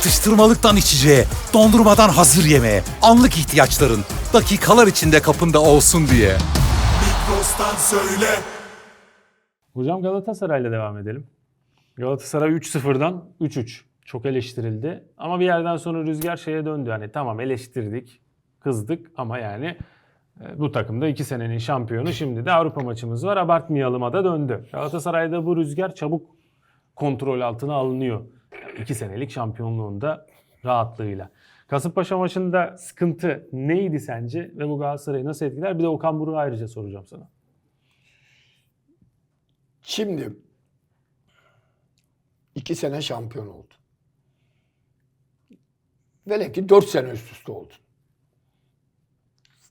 Atıştırmalıktan içeceğe, dondurmadan hazır yemeğe, anlık ihtiyaçların dakikalar içinde kapında olsun diye. Migros'tan söyle. Hocam Galatasaray'la devam edelim. Galatasaray 3-0'dan 3-3. Çok eleştirildi. Ama bir yerden sonra rüzgar şeye döndü. Hani tamam eleştirdik, kızdık ama yani e, bu takımda 2 senenin şampiyonu. Şimdi de Avrupa maçımız var. Abartmayalıma da döndü. Galatasaray'da bu rüzgar çabuk kontrol altına alınıyor. 2 senelik şampiyonluğunda rahatlığıyla. Kasımpaşa maçında sıkıntı neydi sence ve bu Galatasaray'ı nasıl etkiler? Bir de Okan Buruk'u ayrıca soracağım sana. Şimdi iki sene şampiyon oldu. Velev ki dört sene üst üste oldu.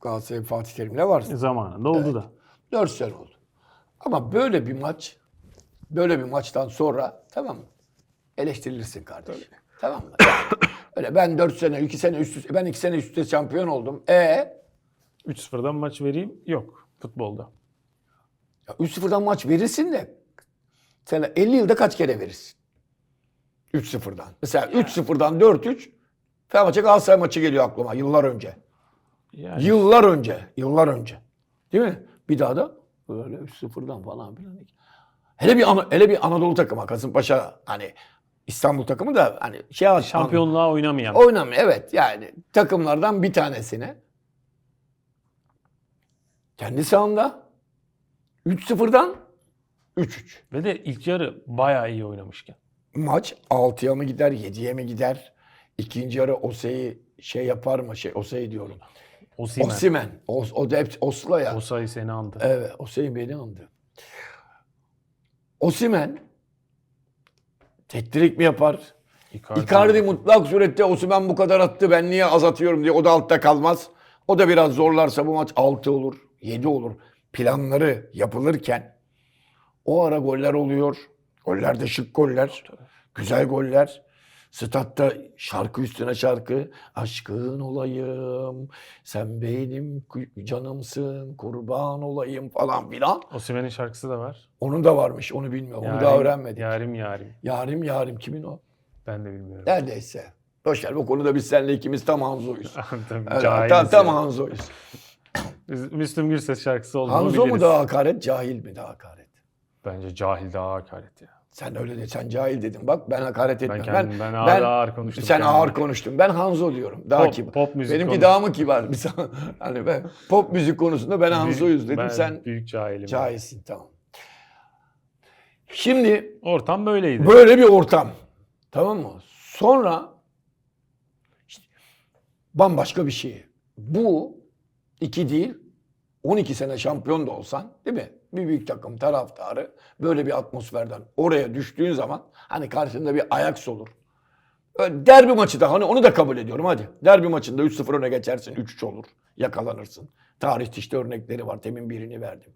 Galatasaray Fatih Terim'le var. Zamanında oldu da. Dört sene oldu. Ama böyle bir maç, böyle bir maçtan sonra tamam mı? Eleştirilirsin kardeşim. Tamam mı? Yani öyle ben dört sene, iki sene üst üste, ben iki sene üst üste şampiyon oldum. E 3-0'dan maç vereyim yok futbolda. Ya 3-0'dan maç verirsin de sen 50 yılda kaç kere verirsin? 3-0'dan. Mesela 3-0'dan 4-3 Fenerbahçe Galatasaray maçı geliyor aklıma yıllar önce. Yani Yıllar önce. Yıllar önce. Değil mi? Bir daha da böyle 3-0'dan falan filan. Hele bir hele bir Anadolu takımı Kasımpaşa hani İstanbul takımı da hani şey şampiyonluğa oynamayan. Oynamıyor evet yani takımlardan bir tanesine kendi sahanda 3-0'dan 3-3. Ve de ilk yarı bayağı iyi oynamışken. Maç 6'ya mı gider 7'ye mi gider? İkinci yarı Ose'yi şey yapar mı? Şey Ose'yi diyorum. Osimhen. Osimen. O, o da hep Osla ya. Osayi seni andı. Evet Ose'yi beni andı. Osimen teknik mi yapar? Icardi. Icardi mutlak surette Osimhen bu kadar attı ben niye az atıyorum diye o da altta kalmaz. O da biraz zorlarsa bu maç 6 olur, 7 olur. Planları yapılırken o ara goller oluyor. Goller de şık goller. Güzel goller. Statta şarkı üstüne şarkı. Aşkın olayım, sen benim canımsın, kurban olayım falan filan. Osimhen'in şarkısı da var. Onun da varmış, onu bilmiyorum. Onu daha Yarim- öğrenmedik. Yarim yarim. Yarim yarim kimin o? Ben de bilmiyorum. Neredeyse. Boşver bu konuda biz seninle ikimiz tam Hanzo'yuz. Tabii, cahiliz tam, tam. Hanzo'yuz. Müslüm Gürses şarkısı olduğunu Hanzo mu biliriz. daha hakaret, cahil mi daha hakaret? Bence cahil daha hakaret ya. Sen öyle de sen cahil dedin. Bak ben hakaret etmem. kendim- ben ağır ağır konuştum Sen kendime. ağır konuştun. Ben Hanzo diyorum. Daha Pop- kibar. pop müzik Benimki konusu. daha mı kibar? Hani ben pop müzik konusunda ben Hanzo'yuz dedim. Ben sen büyük cahilim. cahilsin tamam. Şimdi Ortam böyleydi. Böyle bir ortam. Tamam mı? Sonra işte bambaşka bir şey. Bu iki değil 12 sene şampiyon da olsan değil mi? Bir büyük takım taraftarı böyle bir atmosferden oraya düştüğün zaman hani karşında bir Ajax olur. Öyle derbi maçı da hani onu da kabul ediyorum hadi. Derbi maçında 3-0 öne geçersin 3-3 olur. Yakalanırsın. Tarihte işte örnekleri var. Temin birini verdim.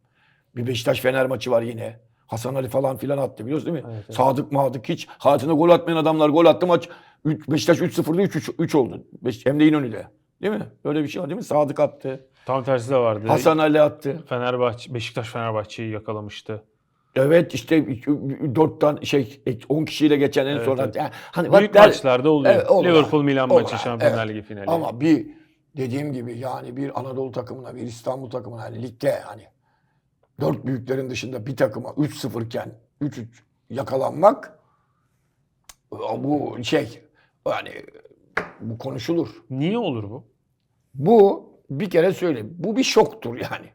Bir Beşiktaş Fener maçı var yine. Hasan Ali falan filan attı biliyorsun değil mi? Evet, evet. Sadık Madık hiç hayatında gol atmayan adamlar gol attı maç. Üç- Beşiktaş 3-0'da 3-3 3 oldu. Beş, hem de İnönü'de. Değil mi? Böyle bir şey var değil mi? Sadık attı. Tam tersi de vardı. Hasan Ali attı. Fenerbahçe, Beşiktaş Fenerbahçe'yi yakalamıştı. Evet işte 4 tane şey 10 kişiyle geçen en Evet, sonra. evet. Yani hani Büyük der- maçlarda oluyor. Evet, olur. Liverpool Milan Olur. maçı Şampiyonlar Evet. Ligi finali. Ama bir dediğim gibi yani bir Anadolu takımına, bir İstanbul takımına hani ligde hani dört büyüklerin dışında bir takıma 3-0 iken 3-3 yakalanmak bu şey yani bu konuşulur. Niye olur bu? Bu bir kere söyleyeyim. Bu bir şoktur yani.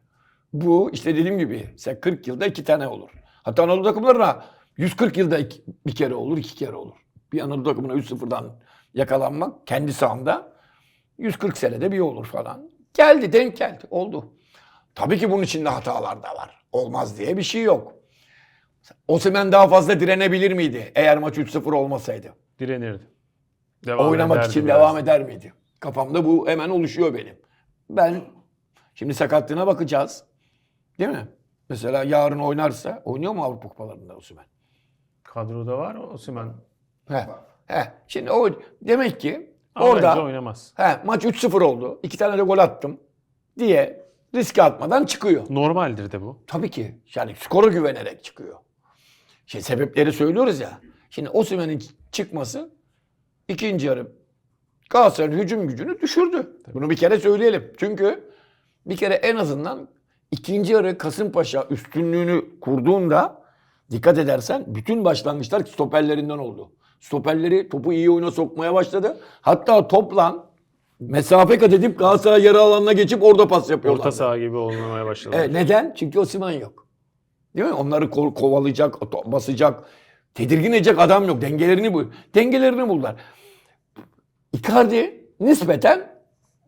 Bu işte dediğim gibi sen 40 yılda iki tane olur. Hatta Anadolu takımlarına 140 yılda iki- bir kere olur, iki kere olur. Bir Anadolu takımına 3-0'dan yakalanmak kendi sahanda 140 senede bir olur falan. Geldi, denk geldi, oldu. Tabii ki bunun içinde hatalar da var. Olmaz diye bir şey yok. Osimhen daha fazla direnebilir miydi eğer maç 3-0 olmasaydı? Direnirdi. Devam oynamak için biraz. devam eder miydi? Kafamda bu hemen oluşuyor benim. Ben şimdi sakatlığına bakacağız. Değil mi? Mesela yarın oynarsa oynuyor mu Avrupa Kupalarında Osimhen? Kadroda var Osimhen. He. He. Şimdi o demek ki Ama orada oynamaz. he, maç 3-0 oldu. iki tane de gol attım diye riske atmadan çıkıyor. Normaldir de bu. Tabii ki. Yani skora güvenerek çıkıyor. Şey sebepleri söylüyoruz ya. Şimdi Osimhen'in çıkması ikinci yarı Galatasaray'ın hücum gücünü düşürdü. Bunu bir kere söyleyelim. Çünkü bir kere en azından ikinci yarı Kasımpaşa üstünlüğünü kurduğunda dikkat edersen bütün başlangıçlar stoperlerinden oldu. Stoperleri topu iyi oyuna sokmaya başladı. Hatta topla mesafe kat edip Galatasaray yarı alanına geçip orada pas yapıyorlar. Orta saha gibi oynamaya başladı. E, neden? Çünkü Osimhen yok. Değil mi? Onları ko- kovalayacak, basacak, tedirgin edecek adam yok. Dengelerini bu. Dengelerini buldular. Icardi nispeten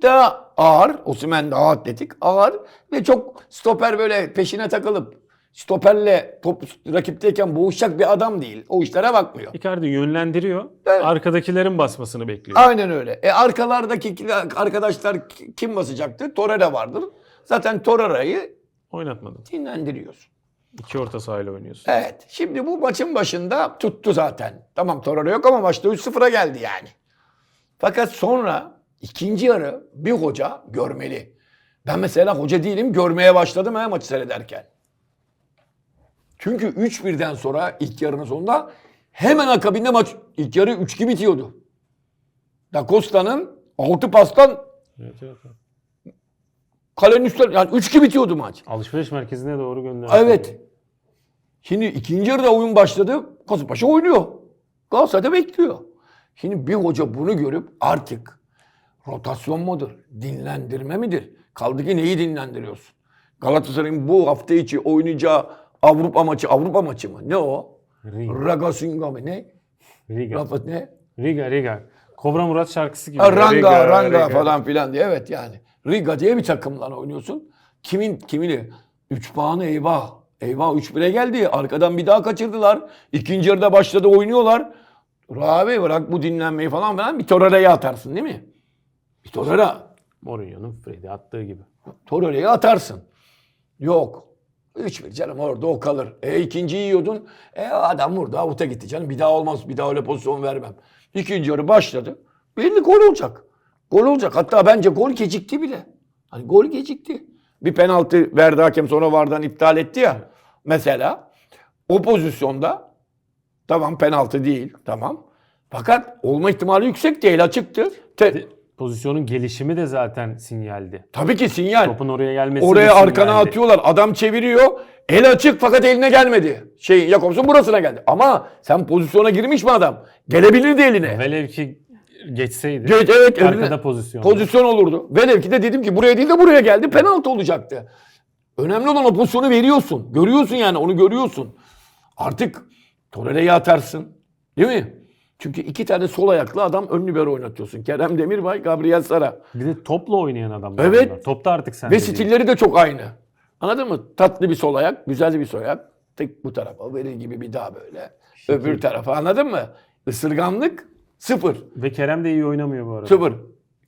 daha ağır. Osimhen daha atletik, ağır ve çok stoper böyle peşine takılıp stoperle top rakipteyken boğuşacak bir adam değil. O işlere bakmıyor. Icardi yönlendiriyor. Evet. Arkadakilerin basmasını bekliyor. Aynen öyle. E arkalardaki arkadaşlar kim basacaktı? Torreira vardır. Zaten Torreira'yı Oynatmadın. dinlendiriyorsun. İki orta sahayla oynuyorsun. Evet. Şimdi bu maçın başında tuttu zaten. Tamam Torreira yok ama maçta 3-0'a geldi yani. Fakat sonra ikinci yarı bir hoca görmeli. Ben mesela hoca değilim görmeye başladım ha maçı seyrederken. Çünkü 3-1'den sonra ilk yarının sonunda hemen akabinde maç ilk yarı 3-2 bitiyordu. Da Costa'nın 6 pastan evet, evet. kalenin üstüne yani 3-2 bitiyordu maç. Alışveriş merkezine doğru gönderdi. Evet. Şimdi ikinci yarıda oyun başladı. Kasımpaşa oynuyor. Galatasaray'da bekliyor. Şimdi bir hoca bunu görüp artık rotasyon mudur? Dinlendirme midir? Kaldı ki neyi dinlendiriyorsun? Galatasaray'ın bu hafta içi oynayacağı Avrupa maçı, Avrupa maçı mı? Ne o? Riga. Ragasinga mı? Ne? Riga. Rafa ne? Riga, Riga. Kobra Murat şarkısı gibi. Ha, Ranga, Riga, Ranga Riga. falan filan diye. Evet yani. Riga diye bir takımla oynuyorsun. Kimin kimini? 3 puanı eyvah. Eyvah 3-1'e geldi. Arkadan bir daha kaçırdılar. İkinci yarıda başladı oynuyorlar. Abi bırak bu dinlenmeyi falan filan. Bir Torreira'ya atarsın değil mi? Bir Torreira. Mourinho'nun Freddy attığı gibi. Torreira'ya atarsın. Yok. 3-1 canım orada o kalır. E ikinci yiyordun. E adam burada avuta gitti canım. Bir daha olmaz. Bir daha öyle pozisyon vermem. İkinci yarı başladı. Belli gol olacak. Gol olacak. Hatta bence gol gecikti bile. Hani gol gecikti. Bir penaltı verdi hakem sonra vardan iptal etti ya. Mesela o pozisyonda tamam penaltı değil tamam. Fakat olma ihtimali yüksek değil açıktı. Te- Pozisyonun gelişimi de zaten sinyaldi. tabii ki sinyal. Topun oraya gelmesi Oraya arkana atıyorlar. Adam çeviriyor. El açık fakat eline gelmedi. Şey Jakobs'un burasına geldi. Ama sen pozisyona girmiş mi adam? Gelebilirdi eline. Velev ki geçseydi. Evet evet. Arkada eline- pozisyon. Pozisyon olurdu. Velev ki de dedim ki buraya değil de buraya geldi. Penaltı olacaktı. Önemli olan o pozisyonu veriyorsun. Görüyorsun yani onu görüyorsun. Artık Torreira'yı atarsın. Değil mi? Çünkü iki tane sol ayaklı adam ön libero oynatıyorsun. Kerem Demirbay, Gabriel Sara. Bir de topla oynayan adamlar. Evet. bunlar. Topta artık sen Ve stilleri de çok aynı. Anladın mı? Tatlı bir sol ayak, güzel bir sol ayak. Tek bu tarafa verir gibi bir daha böyle. Öbür tarafa anladın mı? Isırganlık sıfır. Ve Kerem de iyi oynamıyor bu arada. Sıfır.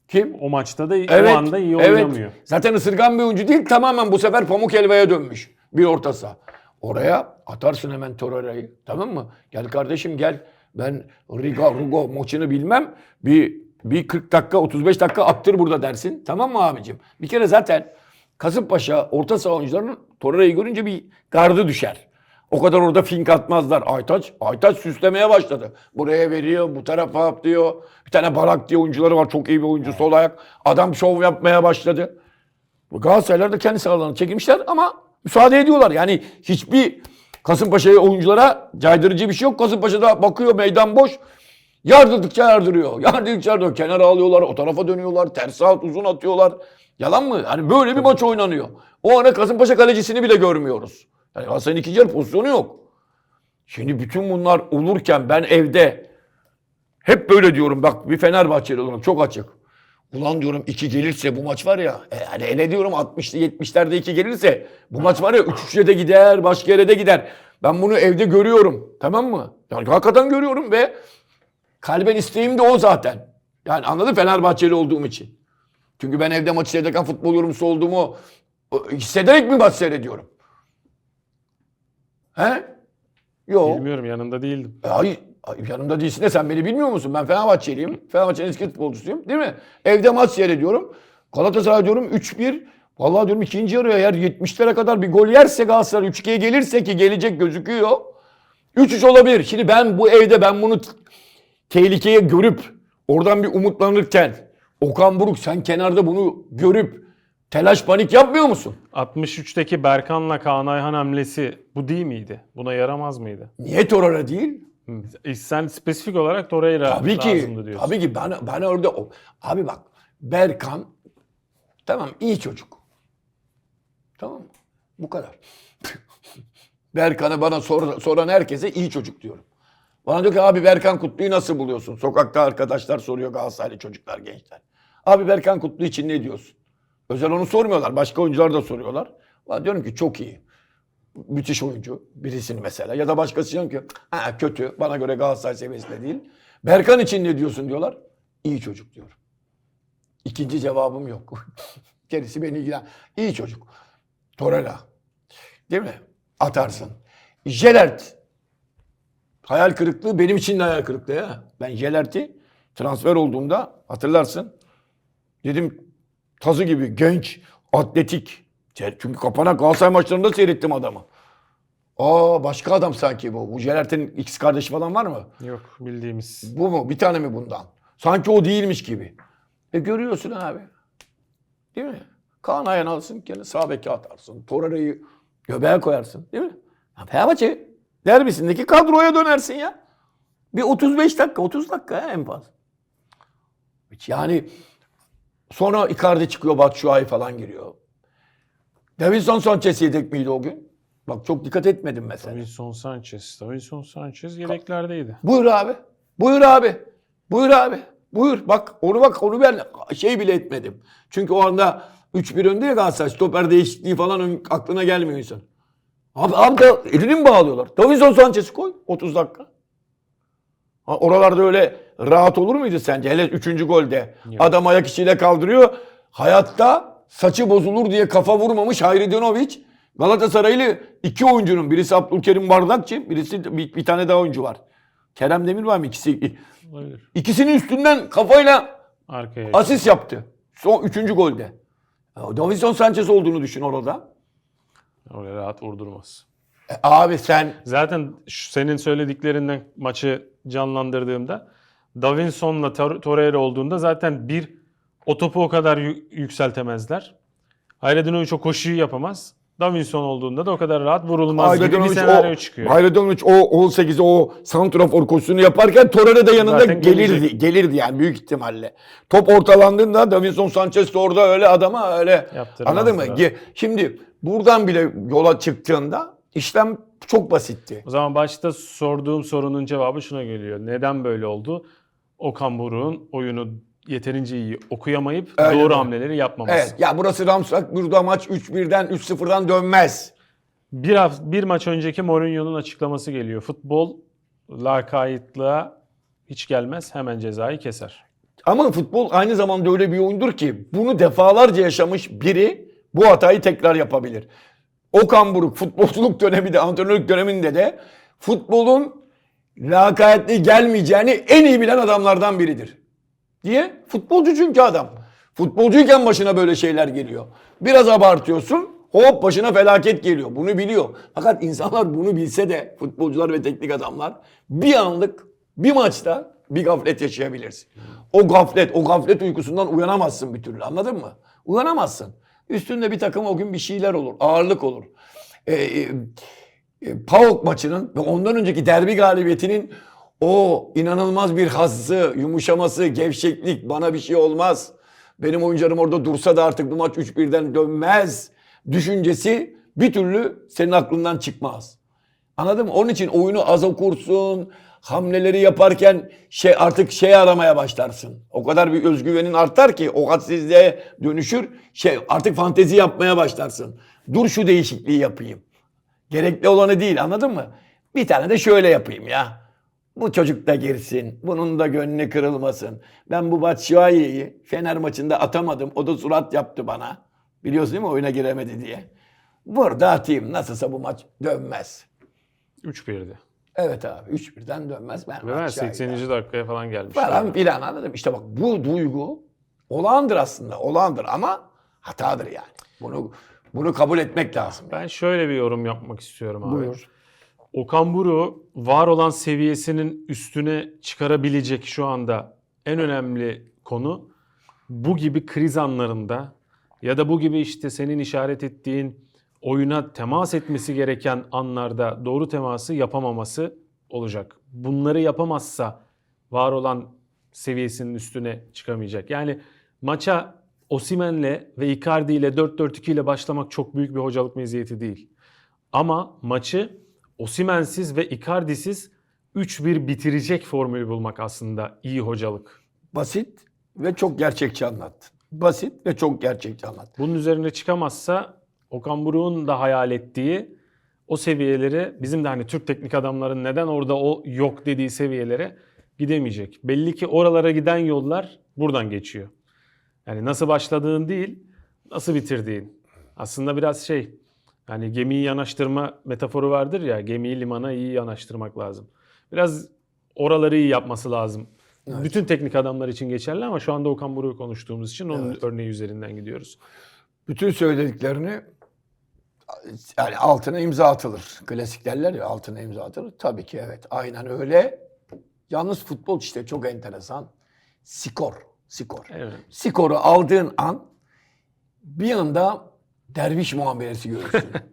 Kim? O maçta da Evet. o anda iyi evet. oynamıyor. Zaten ısırgan bir oyuncu değil. Tamamen bu sefer pamuk helvaya dönmüş. Bir orta saha. Oraya atarsın hemen Torreira'yı. Tamam mı? Gel kardeşim gel. Ben Riga Rugo maçını bilmem. Bir bir 40 dakika 35 dakika attır burada dersin. Tamam mı abicim? Bir kere zaten Kasımpaşa orta saha oyuncularının Torreira'yı görünce bir gardı düşer. O kadar orada fink atmazlar. Aytaç, Aytaç süslemeye başladı. Buraya veriyor, bu tarafa atlıyor. Bir tane Barak diye oyuncuları var. Çok iyi bir oyuncu sol ayak. Adam şov yapmaya başladı. Galatasaraylar da kendi sahalarına çekilmişler ama müsaade ediyorlar. Yani hiçbir Kasımpaşa oyunculara caydırıcı bir şey yok. Kasımpaşa'da bakıyor meydan boş. Yardırdıkça yardırıyor. Yardırdıkça yardırıyor. Kenara alıyorlar, o tarafa dönüyorlar. Ters at, uzun atıyorlar. Yalan mı? Hani böyle bir maç oynanıyor. O ara Kasımpaşa kalecisini bile görmüyoruz. Yani Galatasaray'ın ikinci yarı pozisyonu yok. Şimdi bütün bunlar olurken ben evde hep böyle diyorum bak bir Fenerbahçeli olarak çok açık. Ulan diyorum iki gelirse bu maç var ya e, hani ele diyorum 60'lı 70'lerde iki gelirse bu maç var ya 3-3'e de gider başka yere de gider. Ben bunu evde görüyorum tamam mı? Yani hakikaten görüyorum ve kalben isteğim de o zaten. Yani anladın Fenerbahçeli olduğum için. Çünkü ben evde maçı seyrederken futbol yorumcusu olduğumu e, hissederek mi maç seyrediyorum? He? Yok. Bilmiyorum yanında değildim. E, Hayır. Yanımda değilsin de sen beni bilmiyor musun? Ben Fenerbahçeliyim. Fenerbahçe'nin eski futbolcusuyum. Değil mi? Evde maç seyrediyorum. Galatasaray diyorum 3-1. Vallahi diyorum ikinci yarıya eğer 70'lere kadar bir gol yerse Galatasaray 3-2'ye gelirse ki gelecek gözüküyor. 3-3 olabilir. Şimdi ben bu evde ben bunu tehlikeye görüp oradan bir umutlanırken Okan Buruk sen kenarda bunu görüp telaş panik yapmıyor musun? 63'teki Berkan'la Kaan Ayhan hamlesi bu değil miydi? Buna yaramaz mıydı? Niye Torreira değil? E, Sen spesifik olarak Torreira Tabii ki. lazımdı diyorsun. Tabii ki ben, ben orada o- abi bak Berkan tamam iyi çocuk. Tamam mı? Bu kadar. Berkan'ı bana sor, soran herkese iyi çocuk diyorum. Bana diyor ki abi Berkan Kutlu'yu nasıl buluyorsun? Sokakta arkadaşlar soruyor Galatasaraylı çocuklar, gençler. Abi Berkan Kutlu için ne diyorsun? Özel onu sormuyorlar. Başka oyuncular da soruyorlar. Ben diyorum ki çok iyi. Müthiş oyuncu. Birisini mesela. Ya da başkası diyor ki ha, kötü. Bana göre Galatasaray seviyesinde değil. Berkan için ne diyorsun diyorlar. İyi çocuk diyorum. İkinci cevabım yok. Gerisi beni ilgilen. İyi çocuk. Torreira. Değil mi? Atarsın. Jelert. Hayal kırıklığı benim için de hayal kırıklığı ya. Ben Jelert'i transfer olduğumda hatırlarsın. Dedim tazı gibi genç, atletik. Çünkü kapanak Galatasaray maçlarında seyrettim adamı. Aa başka adam sanki bu. Bu Jelert'in X kardeşi falan var mı? Yok bildiğimiz. Bu mu? Bir tane mi bundan? Sanki o değilmiş gibi. E görüyorsun abi. Değil mi? Kaan Ayhan alsın kendini sağ beke atarsın. Torreira'yı göbeğe koyarsın. Değil mi? Ya Fenerbahçe derbisindeki kadroya dönersin ya. Bir 35 dakika, 30 dakika ya en fazla. Yani sonra Icardi çıkıyor, Batshuayi falan giriyor. Davinson Sanchez yedek miydi o gün? Bak çok dikkat etmedim mesela. Davinson Sanchez. Davinson Sanchez yedeklerdeydi. Buyur abi. Buyur abi. Buyur abi. Buyur. Bak onu bak onu ben şey bile etmedim. Çünkü o anda 3-1 önde ya Galatasaray. Stoper değişikliği falan aklına gelmiyor insan. Abi, abi de elini mi bağlıyorlar? Davinson Sanchez'i koy 30 dakika. Ha, oralarda öyle rahat olur muydu sence? Hele 3. golde. Adam ayak içiyle kaldırıyor. Hayatta saçı bozulur diye kafa vurmamış Hayri Dönoviç. Galatasaraylı iki oyuncunun birisi Abdülkerim Bardakçı, birisi bir, bir tane daha oyuncu var. Kerem Demir var mı ikisi? Olabilir. İkisinin üstünden kafayla Arkaya. asist yaptı. Son üçüncü golde. Ya, Davinson Sanchez olduğunu düşün orada. Öyle rahat vurdurmaz. E, abi sen Zaten şu senin söylediklerinden maçı canlandırdığımda Davinson'la Tor- Torreira olduğunda zaten bir o topu o kadar yü- yükseltemezler. Hayredinovic o koşuyu yapamaz. Davinson olduğunda da o kadar rahat vurulmaz gibi bir Hayredinovic senaryo o, çıkıyor. Hayredinovic o 18'e o santrafor koşusunu yaparken Torreira da yanında Zaten gelirdi. gelecek. Gelirdi yani büyük ihtimalle. Top ortalandığında Davinson Sanchez de orada öyle adama öyle Yaptırmazdı anladın mı? Şimdi buradan bile yola çıktığında işlem çok basitti. O zaman başta sorduğum sorunun cevabı şuna geliyor. Neden böyle oldu? Okan Buruk'un oyunu yeterince iyi okuyamayıp Öyle doğru mi? hamleleri yapmaması. Evet ya burası Ramsak burada maç 3-1'den 3-0'dan dönmez. Bir, hafta, bir maç önceki Mourinho'nun açıklaması geliyor. Futbol lakaytlığa hiç gelmez hemen cezayı keser. Ama futbol aynı zamanda öyle bir oyundur ki bunu defalarca yaşamış biri bu hatayı tekrar yapabilir. Okan Buruk futbolculuk döneminde, antrenörlük döneminde de futbolun lakayetli gelmeyeceğini en iyi bilen adamlardan biridir. Diye futbolcu çünkü adam. Futbolcuyken başına böyle şeyler geliyor. Biraz abartıyorsun hop başına felaket geliyor. Bunu biliyor. Fakat insanlar bunu bilse de futbolcular ve teknik adamlar bir anlık bir maçta bir gaflet yaşayabilirsin. O gaflet, o gaflet uykusundan uyanamazsın bir türlü anladın mı? Uyanamazsın. Üstünde bir takım o gün bir şeyler olur. Ağırlık olur. Ee, e, e, PAOK maçının ve ondan önceki derbi galibiyetinin o inanılmaz bir hazzı, yumuşaması, gevşeklik bana bir şey olmaz. Benim oyuncularım orada dursa da artık bu maç 3-1'den dönmez düşüncesi bir türlü senin aklından çıkmaz. Anladın mı? Onun için oyunu az okursun. Hamleleri yaparken şey artık şey aramaya başlarsın. O kadar bir özgüvenin artar ki o hadsizliğe dönüşür. Şey artık fantezi yapmaya başlarsın. Dur şu değişikliği yapayım. Gerekli olanı değil anladın mı? Bir tane de şöyle yapayım ya. Bu çocuk da girsin. Bunun da gönlü kırılmasın. Ben bu Batshuayi'yi Fener maçında atamadım. O da surat yaptı bana. Biliyorsun değil mi oyuna giremedi diye. Burada atayım. Nasılsa bu maç dönmez. 3-1'di. Evet abi 3-1'den dönmez. Ben Ve ben Batshuayi'den. 80. dakikaya falan gelmiş. Falan filan anladım. İşte bak bu duygu olağandır aslında. Olağandır ama hatadır yani. Bunu bunu kabul etmek lazım. Ben şöyle bir yorum yapmak istiyorum abi. Buyur. Okan Buruk var olan seviyesinin üstüne çıkarabilecek şu anda en önemli konu bu gibi kriz anlarında ya da bu gibi işte senin işaret ettiğin oyuna temas etmesi gereken anlarda doğru teması yapamaması olacak. Bunları yapamazsa var olan seviyesinin üstüne çıkamayacak. Yani maça Osimen'le ve Icardi ile 4-4-2 ile başlamak çok büyük bir hocalık meziyeti değil. Ama maçı Osimen'siz ve Icardi'siz 3-1 bitirecek formülü bulmak aslında iyi hocalık. Basit ve çok gerçekçi anlattın. Basit ve çok gerçekçi anlattın. Bunun üzerine çıkamazsa Okan Buruk'un da hayal ettiği o seviyeleri bizim de hani Türk teknik adamların neden orada o yok dediği seviyelere gidemeyecek. Belli ki oralara giden yollar buradan geçiyor. Yani nasıl başladığın değil, nasıl bitirdiğin. Aslında biraz şey, hani gemiyi yanaştırma metaforu vardır ya, gemiyi limana iyi yanaştırmak lazım. Biraz oraları iyi yapması lazım. Bütün teknik adamlar için geçerli ama şu anda Okan Buruk'u konuştuğumuz için onun Evet. örneği üzerinden gidiyoruz. Bütün söylediklerini yani altına imza atılır. Klasik derler ya altına imza atılır. Tabii ki evet. Aynen öyle. Yalnız futbol işte çok enteresan. Skor. Skor. Evet. Skoru aldığın an bir anda derviş muamelesi görürsün.